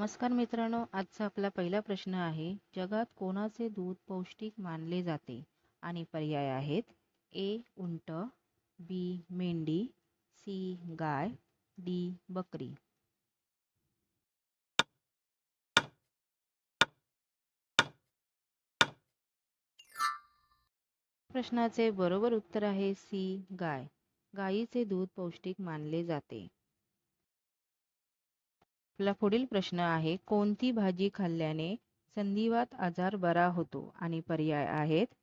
नमस्कार मित्रांनो आजचा आपला पहिला प्रश्न आहे जगात कोणाचे दूध पौष्टिक मानले जाते? आणि पर्याय आहेत ए उंट बी मेंढी सी गाय डी बकरी. प्रश्नाचे बरोबर उत्तर आहे सी गाय. गायीचे दूध पौष्टिक मानले जाते. आपला पुढील प्रश्न आहे कोणती भाजी खाल्ल्याने संधिवात आजार बरा होतो? आणि पर्याय आहेत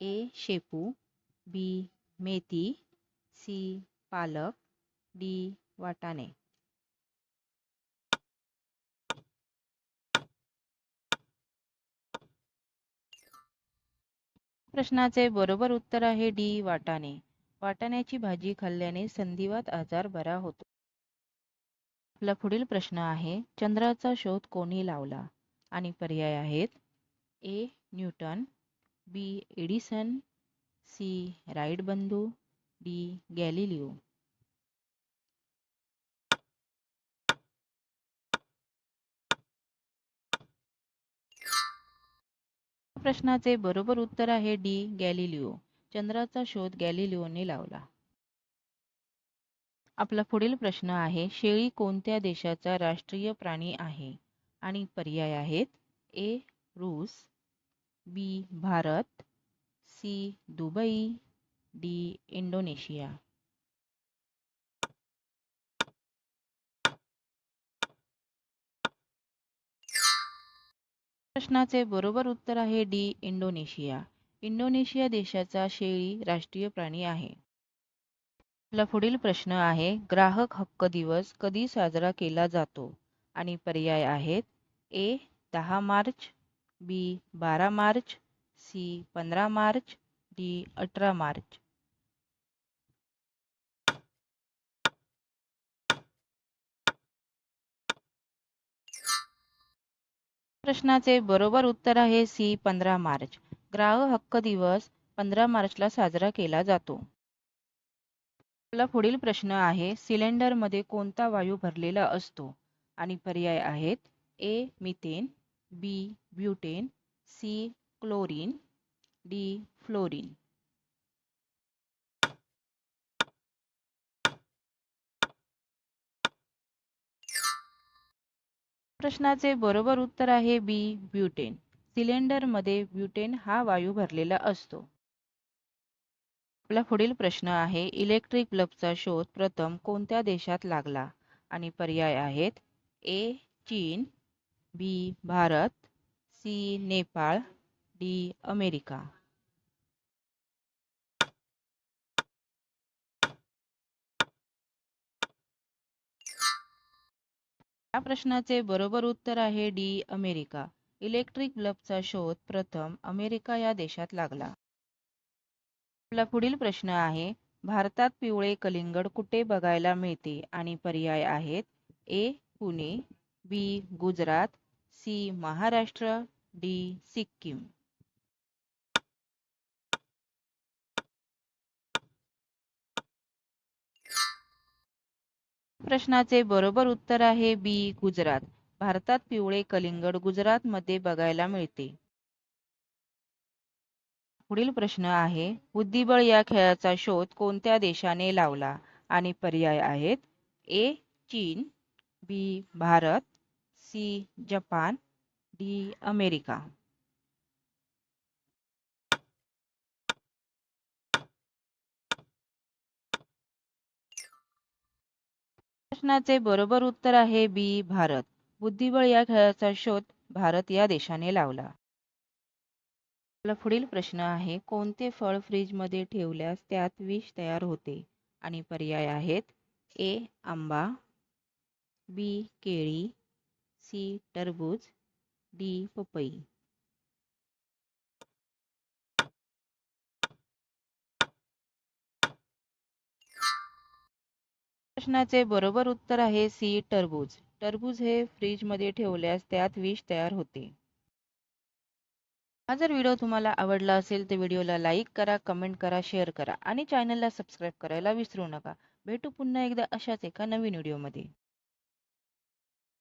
ए शेपू बी मेथी सी पालक डी वाटाणे. प्रश्नाचे बरोबर उत्तर आहे डी वाटाणे. वाटाण्याची भाजी खाल्ल्याने संधिवात आजार बरा होतो. आपला पुढील प्रश्न आहे चंद्राचा शोध कोणी लावला? आणि पर्याय आहेत A Newton B Edison C Wright बंधू डी गॅलिलिओ. प्रश्नाचे बरोबर उत्तर आहे डी गॅलिलिओ. चंद्राचा शोध गॅलिलिओने लावला. आपला पुढील प्रश्न आहे शेळी कोणत्या देशाचा राष्ट्रीय प्राणी आहे? आणि पर्याय आहेत ए रूस B Bharat C Dubai D Indonesia. प्रश्नाचे बरोबर उत्तर आहे डी इंडोनेशिया. इंडोनेशिया देशाचा शेळी राष्ट्रीय प्राणी आहे. आपला पुढील प्रश्न आहे ग्राहक हक्क दिवस कधी साजरा केला जातो? आणि पर्याय आहेत ए दहा मार्च बी बारा मार्च सी पंधरा मार्च डी अठरा मार्च. प्रश्नाचे बरोबर उत्तर आहे सी पंधरा मार्च. ग्राहक हक्क दिवस पंधरा मार्चला साजरा केला जातो. आपला पुढील प्रश्न आहे सिलेंडरमध्ये कोणता वायू भरलेला असतो? आणि पर्याय आहेत A methane B butane C chlorine D fluorine. प्रश्नाचे बरोबर उत्तर आहे बी ब्युटेन. सिलेंडरमध्ये ब्युटेन हा वायू भरलेला असतो. आपला पुढील प्रश्न आहे इलेक्ट्रिक बल्बचा शोध प्रथम कोणत्या देशात लागला? आणि पर्याय आहेत ए चीन B Bharat C Nepal D America. या प्रश्नाचे बरोबर उत्तर आहे डी अमेरिका. इलेक्ट्रिक बल्बचा शोध प्रथम अमेरिका या देशात लागला. आपला पुढील प्रश्न आहे भारतात पिवळे कलिंगड कुठे बघायला मिळते आणि पर्याय आहेत? A Pune B Gujarat C Maharashtra D Sikkim. प्रश्नाचे बरोबर उत्तर आहे बी गुजरात. भारतात पिवळे कलिंगड गुजरातमध्ये बघायला मिळते. पुढील प्रश्न आहे बुद्धिबळ या खेळाचा शोध कोणत्या देशाने लावला? आणि पर्याय आहेत ए चीन B Bharat C Japan D America. प्रश्नाचे बरोबर उत्तर आहे बी भारत. बुद्धिबळ या खेळाचा शोध भारत या देशाने लावला. आपला पुढील प्रश्न आहे कोणते फळ फ्रीजमध्ये ठेवल्यास त्यात विष तयार होते? आणि पर्याय आहेत ए आंबा बी केळी सी टरबूज डी पपई. प्रश्नाचे बरोबर उत्तर आहे सी टरबूज. टरबूज हे फ्रीजमध्ये ठेवल्यास त्यात विष तयार होते. हा जर व्हिडिओ तुम्हाला आवडला असेल तर व्हिडिओला लाईक करा कमेंट करा शेअर करा आणि चॅनलला सबस्क्राईब करायला विसरू नका. भेटू पुन्हा एकदा अशाच एका नवीन व्हिडिओमध्ये.